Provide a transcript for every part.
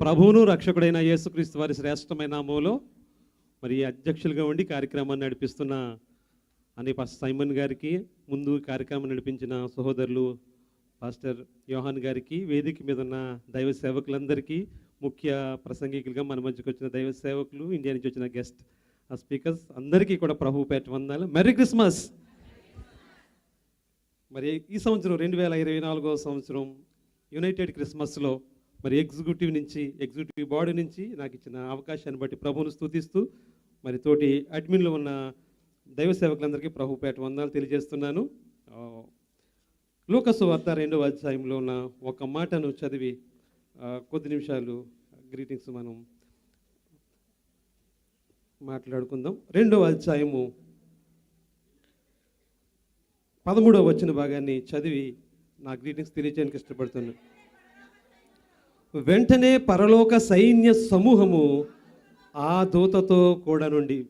ప్రభువును రక్షకుడైన యేసుక్రీస్తు వారి శ్రేష్టమైన నామంలో మరి అధ్యక్షులుగా ఉండి కార్యక్రమాన్ని నడిపిస్తున్న అనే పాస్టర్ సైమన్ గారికి ముందు కార్యక్రమం నడిపించిన సహోదరులు పాస్టర్ యోహాన్ గారికి వేదిక మీద ఉన్న దైవ సేవకులందరికీ ముఖ్య ప్రసంగికులుగా మన మధ్యకి వచ్చిన దైవ సేవకులు ఇండియా నుంచి వచ్చిన గెస్ట్ స్పీకర్స్ అందరికీ కూడా ప్రభు పేట వందాలు. Merry Christmas! మరి ఈ సంవత్సరం రెండు వేల ఇరవై నాలుగో సంవత్సరం యునైటెడ్ క్రిస్మస్లో మరి ఎగ్జిక్యూటివ్ నుంచి ఎగ్జిక్యూటివ్ బాడీ నుంచి నాకు ఇచ్చిన అవకాశాన్ని బట్టి ప్రభువును స్థుతిస్తూ మరి తోటి అడ్మిన్లో ఉన్న దైవ సేవకులందరికీ ప్రభుపేట వందాలు వందనాలు తెలియజేస్తున్నాను. లోకసు వార్త రెండవ అధ్యాయంలో ఉన్న ఒక మాటను చదివి కొద్ది నిమిషాలు గ్రీటింగ్స్ మనం మాట్లాడుకుందాం. రెండవ అధ్యాయము పదమూడవ వచ్చిన భాగాన్ని చదివి నా గ్రీటింగ్స్ తెలియజేయడానికి ఇష్టపడుతున్నాను. వెంటనే పరలోక సైన్య సమూహము ఆ దూతతో కూడా నుండి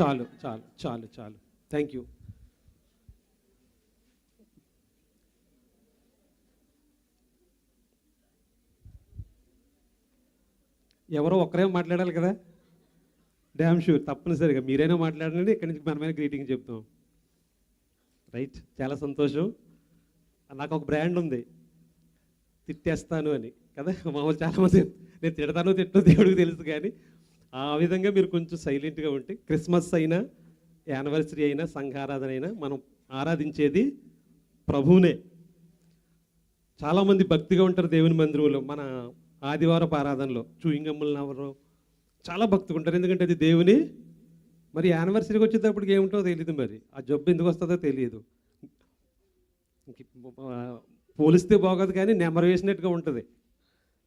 చాలు చాలు చాలు చాలు. థ్యాంక్ యూ ఎవరో ఒక్కరే మాట్లాడాలి కదా? డ్యామ్ షూర్ తప్పనిసరిగా. మీరైనా మాట్లాడండి ఇక్కడి నుంచి మనమైన గ్రీటింగ్ చెప్తాం. రైట్ చాలా సంతోషం. నాకు ఒక బ్రాండ్ ఉంది. తిట్టేస్తాను అని. కదా? మామూలు చాలామంది నేను తిడతాను తిట్టను దేవుడికి తెలుసు కానీ ఆ విధంగా మీరు కొంచెం సైలెంట్గా ఉంటే క్రిస్మస్ అయినా యానివర్సరీ అయినా సంఘారాధన అయినా మనం ఆరాధించేది ప్రభువునే. చాలామంది భక్తిగా ఉంటారు దేవుని మందిరంలో మన ఆదివారపు ఆరాధనలో చూయింగమ్ములు నవరు. చాలా భక్తిగా ఉంటారు ఎందుకంటే అది దేవుని. మరి యానివర్సరీకి వచ్చేటప్పటికి ఏమిటో తెలియదు మరి. ఆ జబ్బు ఎందుకు వస్తుందో తెలియదు పోలిస్తే బాగోదు కానీ నెమరు వేసినట్టుగా ఉంటుంది.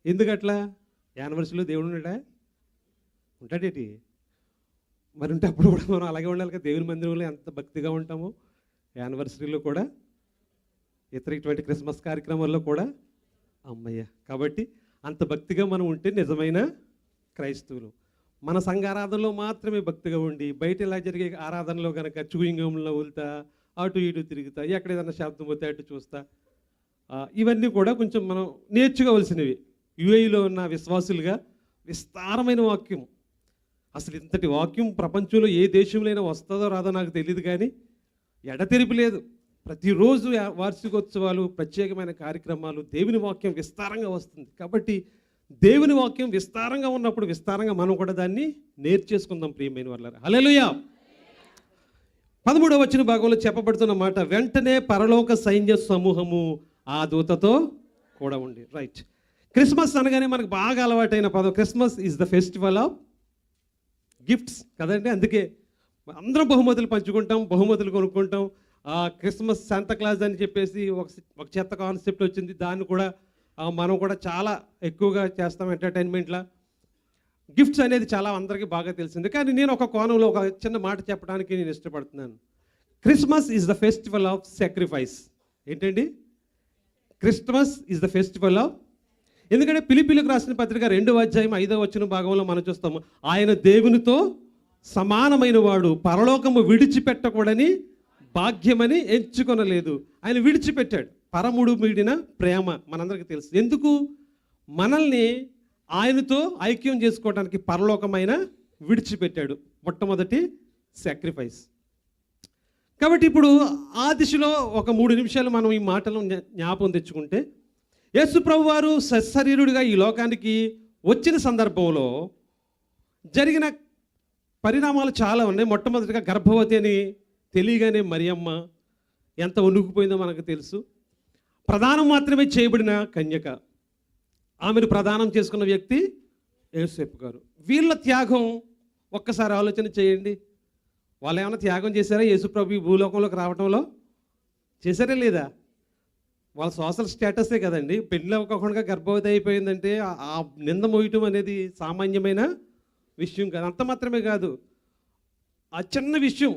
ఎందుకట్లా? యానివర్సరీలో దేవుడు ఉన్నాడా ఉంటాడేటి? మరి ఉంటే అప్పుడు కూడా మనం అలాగే ఉండాలి కదా. దేవుని మందిరంలో ఎంత భక్తిగా ఉంటామో. యానివర్సరీలో కూడా ఇతర ఇటువంటి క్రిస్మస్ కార్యక్రమాల్లో కూడా. అమ్మయ్య! కాబట్టి అంత భక్తిగా మనం ఉంటే నిజమైన క్రైస్తవులు. మన సంఘ ఆరాధనలో మాత్రమే భక్తిగా ఉండి బయట ఇలా జరిగే ఆరాధనలో కనుక చూయింగంలో వదులుతా అటు ఇటు తిరుగుతా ఎక్కడ ఏదైనా శబ్దం పోతే అటు చూస్తా ఇవన్నీ కూడా కొంచెం మనం నేర్చుకోవలసినవి. యుఏఈలో ఉన్న విశ్వాసులుగా విస్తారమైన వాక్యం అసలు ఇంతటి వాక్యం ప్రపంచంలో ఏ దేశంలో వస్తుందో రాదో నాకు తెలియదు కానీ ఎడతెరిపి లేదు. ప్రతిరోజు వార్షికోత్సవాలు ప్రత్యేకమైన కార్యక్రమాలు దేవుని వాక్యం విస్తారంగా వస్తుంది. కాబట్టి దేవుని వాక్యం విస్తారంగా ఉన్నప్పుడు విస్తారంగా మనం కూడా దాన్ని నేర్చేసుకుందాం ప్రియమైన వాళ్ళ హల్లెలూయా! పదమూడవ వచ్చిన భాగంలో చెప్పబడుతున్న మాట వెంటనే పరలోక సైన్య సమూహము ఆ దూతతో కూడా ఉండి. రైట్ క్రిస్మస్ అనగానే మనకు బాగా అలవాటైన పదం Christmas is the festival of gifts కదండి? అందుకే అందరం బహుమతులు పంచుకుంటాం బహుమతులు కొనుక్కుంటాం. ఆ క్రిస్మస్ శాంతా క్లాస్ అని చెప్పేసి ఒక ఒక చెత్త కాన్సెప్ట్ వచ్చింది. దాన్ని కూడా మనం కూడా చాలా ఎక్కువగా చేస్తాం ఎంటర్టైన్మెంట్లో గిఫ్ట్స్ అనేది చాలా అందరికీ బాగా తెలిసింది. కానీ నేను ఒక కోణంలో ఒక చిన్న మాట చెప్పడానికి నేను ఇష్టపడుతున్నాను. Christmas is the festival of sacrifice ఏంటండి? Christmas is the festival of ఎందుకంటే పిలిపిలకు రాసిన పత్రిక రెండవ అధ్యాయం ఐదవ వచ్చిన భాగంలో మనం చూస్తాము ఆయన దేవునితో సమానమైన వాడు పరలోకము విడిచిపెట్టకూడని భాగ్యమని ఎంచుకొనలేదు. ఆయన విడిచిపెట్టాడు. పరముడు మీడిన ప్రేమ మనందరికీ తెలుసు. ఎందుకు? మనల్ని ఆయనతో ఐక్యం చేసుకోవడానికి పరలోకమైన విడిచిపెట్టాడు. మొట్టమొదటి సాక్రిఫైస్ కాబట్టి ఇప్పుడు ఆ దిశలో ఒక మూడు నిమిషాలు మనం ఈ మాటలు జ్ఞా- జ్ఞాపకం తెచ్చుకుంటే యేసుప్రభు వారు సశరీరుడిగా ఈ లోకానికి వచ్చిన సందర్భంలో జరిగిన పరిణామాలు చాలా ఉన్నాయి. మొట్టమొదటిగా గర్భవతి అని తెలియగానే మరియమ్మ ఎంత వణుకుపోయిందో మనకు తెలుసు. ప్రధానం మాత్రమే చేయబడిన కన్యక. ఆమెను ప్రదానం చేసుకున్న వ్యక్తి యేసేపు గారు. వీళ్ళ త్యాగం ఒక్కసారి ఆలోచన చేయండి. వాళ్ళు ఏమైనా త్యాగం చేశారా? యేసుప్రభు ఈ భూలోకంలోకి రావడంలో చేశారా లేదా? వాళ్ళ సోషల్ స్టేటసే కదండి. పెళ్ళి అవ్వకుండా గర్భవతి అయిపోయిందంటే ఆ- నింద మోయటం అనేది సామాన్యమైన విషయం కాదు. అంత మాత్రమే కాదు. ఆ చిన్న విషయం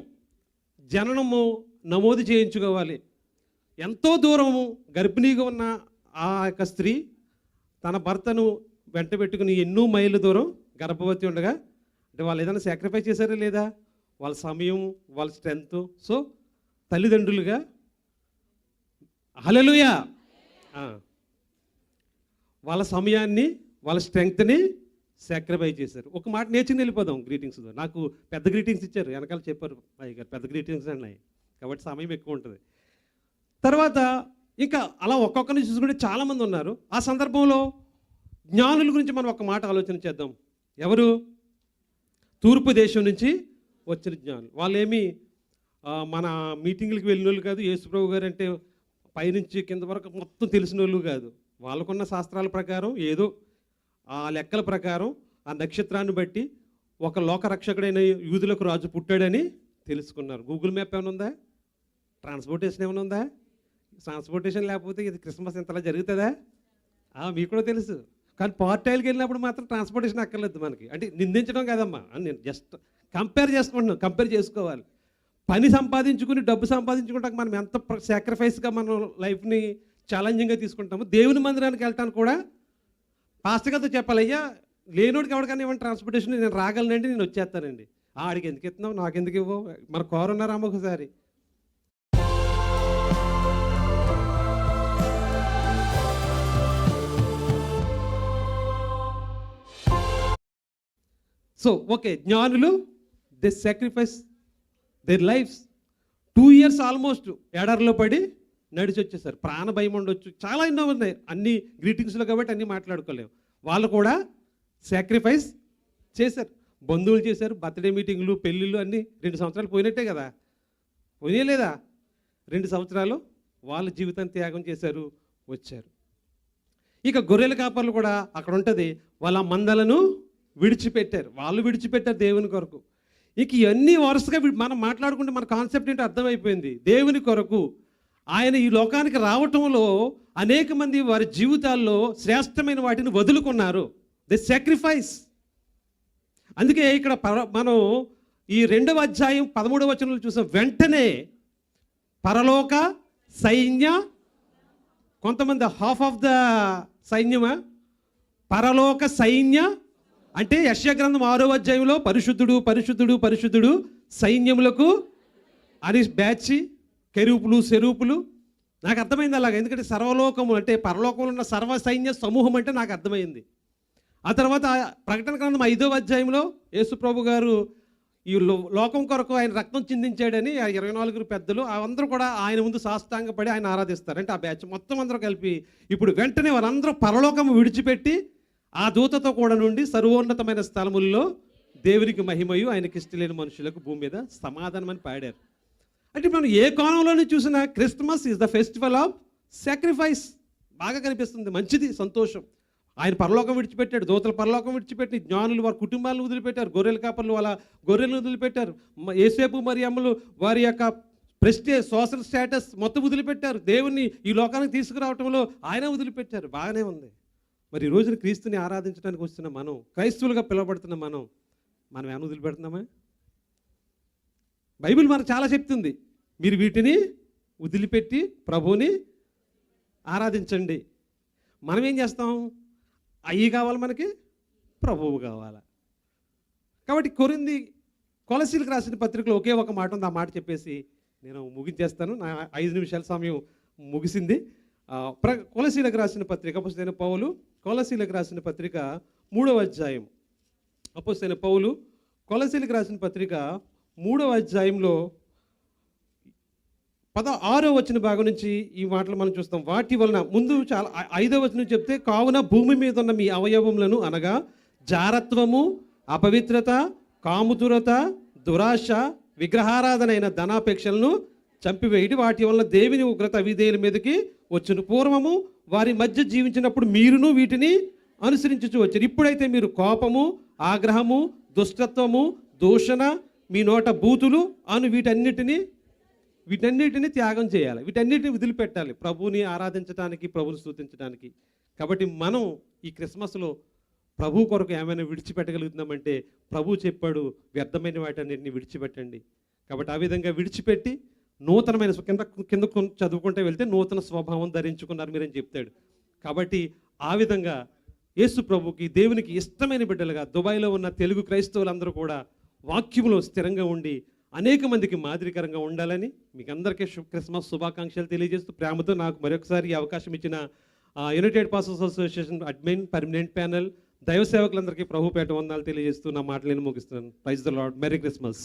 జననము నమోదు చేయించుకోవాలి. ఎంతో దూరము గర్భిణీగా ఉన్న ఆ యొక్క స్త్రీ తన భర్తను వెంట పెట్టుకుని ఎన్నో మైళ్ళ దూరం గర్భవతి ఉండగా అంటే వాళ్ళు ఏదైనా సాక్రిఫైస్ చేశారా లేదా? వాళ్ళ సమయం వాళ్ళ స్ట్రెంత్ సో తల్లిదండ్రులుగా హలలుయా వాళ్ళ సమయాన్ని వాళ్ళ స్ట్రెంగ్త్ని సాక్రిఫైస్ చేశారు. ఒక మాట నేర్చుకుని వెళ్ళిపోదాం గ్రీటింగ్స్ నాకు పెద్ద గ్రీటింగ్స్ ఇచ్చారు. వెనకాల చెప్పారు అయ్య గారు పెద్ద గ్రీటింగ్స్ అన్నాయి. కాబట్టి సమయం ఎక్కువ ఉంటుంది. తర్వాత ఇంకా అలా ఒక్కొక్కరిని చూసుకుంటే చాలామంది ఉన్నారు. ఆ సందర్భంలో జ్ఞానుల గురించి మనం ఒక మాట ఆలోచన చేద్దాం. ఎవరు? తూర్పు దేశం నుంచి వచ్చిన జ్ఞానులు. వాళ్ళేమి మన మీటింగ్లకు వెళ్ళిన వాళ్ళు కాదు. యేసుప్రభు గారు అంటే పైనుంచి కింద వరకు మొత్తం తెలిసిన వాళ్ళు కాదు. వాళ్ళకున్న శాస్త్రాల ప్రకారం ఏదో ఆ లెక్కల ప్రకారం ఆ నక్షత్రాన్ని బట్టి ఒక లోకరక్షకుడైన యూదులకు రాజు పుట్టాడని తెలుసుకున్నారు. గూగుల్ మ్యాప్ ఏమైనా ఉందా? ట్రాన్స్పోర్టేషన్ ఏమైనా ఉందా? ట్రాన్స్పోర్టేషన్ లేకపోతే ఇది క్రిస్మస్ ఇంతలా జరుగుతుందా? మీకు కూడా తెలుసు. కానీ పార్టాయిల్కి వెళ్ళినప్పుడు మాత్రం ట్రాన్స్పోర్టేషన్ అక్కర్లేదు మనకి. అంటే నిందించడం కాదమ్మా. అని నేను జస్ట్ కంపేర్ చేసుకుంటున్నాను. కంపేర్ చేసుకోవాలి. పని సంపాదించుకుని డబ్బు సంపాదించుకుంటాక మనం ఎంత సాక్రిఫైస్గా మనం లైఫ్ని ఛాలెంజింగ్గా తీసుకుంటాము దేవుని మందిరానికి వెళ్ళటానికి కూడా పాస్టర్ గారితో లేనోడికి ఎవరికైనా ఇవ్వండి ట్రాన్స్పోర్టేషన్ నేను రాగలనండి నేను వచ్చేస్తానండి. ఆడికి ఎందుకు ఇస్తున్నావు? నాకు ఎందుకు ఇవ్వవు మన కోరున్నారా ఒకసారి. సో ఓకే జ్ఞానులు this sacrifice their lives two years almost ఎడర్లో పడి నడిచి వచ్చేసారు ప్రాణ భయం ఉండొచ్చు. చాలా ఎన్నో ఉన్నాయి. అన్ని గ్రీటింగ్స్లో కాబట్టి అన్నీ మాట్లాడుకోలేము వాళ్ళు కూడా సాక్రిఫైస్ చేశారు. బంధువులు చేశారు బర్త్డే మీటింగ్లు పెళ్ళిళ్ళు అన్నీ రెండు సంవత్సరాలు పోయినట్టే కదా. పోయినా లేదా? రెండు సంవత్సరాలు వాళ్ళ జీవితాన్ని త్యాగం చేశారు వచ్చారు. ఇక గొర్రెల కాపర్లు కూడా అక్కడ ఉంటుంది. వాళ్ళ మందలను విడిచిపెట్టారు. వాళ్ళు విడిచిపెట్టారు దేవుని కొరకు. ఇక ఇవన్నీ వరుసగా మనం మాట్లాడుకుంటే మన కాన్సెప్ట్ ఏంటో అర్థమైపోయింది. దేవుని కొరకు ఆయన ఈ లోకానికి రావటంలో అనేక మంది వారి జీవితాల్లో శ్రేష్టమైన వాటిని వదులుకున్నారు. ది సాక్రిఫైస్ అందుకే ఇక్కడ పర- మనం ఈ రెండవ అధ్యాయం పదమూడవ వచనంలో చూసాం. వెంటనే పరలోక సైన్య కొంతమంది హాఫ్ ఆఫ్ ద సైన్యమా? పరలోక సైన్య అంటే యశగ్రంథం ఆరో అధ్యాయంలో పరిశుద్ధుడు పరిశుద్ధుడు పరిశుద్ధుడు సైన్యములకు అని బ్యాచ్ కెరూపులు సెరూపులు. నాకు అర్థమైంది అలాగ. ఎందుకంటే సర్వలోకము అంటే పరలోకంలో ఉన్న సర్వ సైన్య సమూహం అంటే నాకు అర్థమైంది. ఆ తర్వాత ప్రకటన గ్రంథం ఐదో అధ్యాయంలో యేసుప్రభు గారు ఈ లోకం కొరకు ఆయన రక్తం చిందించాడని ఆ ఇరవై నాలుగురు పెద్దలు అందరూ కూడా ఆయన ముందు సాష్టాంగపడి ఆయన ఆరాధిస్తారు. అంటే ఆ బ్యాచ్ మొత్తం అందరూ కలిపి ఇప్పుడు వెంటనే వారందరూ పరలోకం విడిచిపెట్టి ఆ దూతతో కూడా నుండి సర్వోన్నతమైన స్థలముల్లో దేవునికి మహిమయు ఆయనకి ఇష్టలేని మనుషులకు భూమి మీద సమాధానం అని పాడారు. అంటే మనం ఏ కోణంలోనే చూసినా Christmas is the festival of sacrifice బాగా కనిపిస్తుంది మంచిది సంతోషం. ఆయన పరలోకం విడిచిపెట్టాడు దూతలు పరలోకం విడిచిపెట్టి జ్ఞానులు వారి కుటుంబాలను వదిలిపెట్టారు గొర్రెల కాపర్లు వాళ్ళ గొర్రెలను వదిలిపెట్టారు. ఏసేపు మరి అమ్మలు వారి యొక్క ప్రెస్టేజ్ సోషల్ స్టేటస్ మొత్తం వదిలిపెట్టారు. దేవుణ్ణి ఈ లోకానికి తీసుకురావటంలో ఆయన వదిలిపెట్టారు. బాగానే ఉంది. మరి ఈ రోజున క్రీస్తుని ఆరాధించడానికి వస్తున్న మనం క్రైస్తవులుగా పిలువబడుతున్న మనం మనం ఏమైనా వదిలిపెడుతున్నామా? బైబిల్ మనకు చాలా చెప్తుంది. మీరు వీటిని వదిలిపెట్టి ప్రభువుని ఆరాధించండి. మనం ఏం చేస్తాం? అయ్యి కావాలి మనకి ప్రభువు కావాల. కాబట్టి కొరింది కొలసీలకు రాసిన పత్రికలో ఒకే ఒక మాట ఉంది. ఆ మాట చెప్పేసి నేను ముగించేస్తాను. నా ఐదు నిమిషాల సమయం ముగిసింది. ప్ర కొలసీలకు రాసిన పత్రిక అపోస్తైన పౌలు కొలసీలకు రాసిన పత్రిక మూడవ అధ్యాయం. అపోసైన పౌలు కొలసీలకు రాసిన పత్రిక మూడవ అధ్యాయంలో పద ఆరో వచ్చిన భాగం నుంచి ఈ మాటలు మనం చూస్తాం. వాటి వలన ముందు చాలా ఐదో వచనం చెప్తే కావున భూమి మీద ఉన్న మీ అవయవములను అనగా జారత్వము అపవిత్రత కాముతురత దురాశ విగ్రహారాధనైన ధనాపేక్షలను చంపివేయటి వాటి వలన దేవుని ఉగ్రత విధేయుల మీదకి వచ్చిన. పూర్వము వారి మధ్య జీవించినప్పుడు మీరును వీటిని అనుసరించుచు వచ్చారు. ఇప్పుడైతే మీరు కోపము ఆగ్రహము దుష్టత్వము దూషణ మీ నోట బూతులు అను వీటన్నిటిని వీటన్నిటిని త్యాగం చేయాలి. వీటన్నిటిని వదిలిపెట్టాలి. ప్రభువుని ఆరాధించడానికి ప్రభువుని స్థుతించడానికి కాబట్టి మనం ఈ క్రిస్మస్లో ప్రభు కొరకు ఏమైనా విడిచిపెట్టగలుగుతున్నామంటే ప్రభు చెప్పాడు వ్యర్థమైన వాటన్నిటిని విడిచిపెట్టండి. కాబట్టి ఆ విధంగా విడిచిపెట్టి నూతనమైన కింద కింద చదువుకుంటే వెళ్తే నూతన స్వభావం ధరించుకున్నారు మీరని చెప్తాడు. కాబట్టి ఆ విధంగా యేసు ప్రభుకి దేవునికి ఇష్టమైన బిడ్డలుగా దుబాయ్లో ఉన్న తెలుగు క్రైస్తవులందరూ కూడా వాక్యములో స్థిరంగా ఉండి అనేక మందికి మాదిరికరంగా ఉండాలని మీకు అందరికీ శుభ క్రిస్మస్ శుభాకాంక్షలు తెలియజేస్తూ ప్రేమతో నాకు మరొకసారి ఈ అవకాశం ఇచ్చిన united pastors association admin permanent panel దైవ సేవకులందరికీ ప్రభుపేట వందనాలు తెలియజేస్తూ నా మాటలను ముగిస్తున్నాను. Praise the lord merry Christmas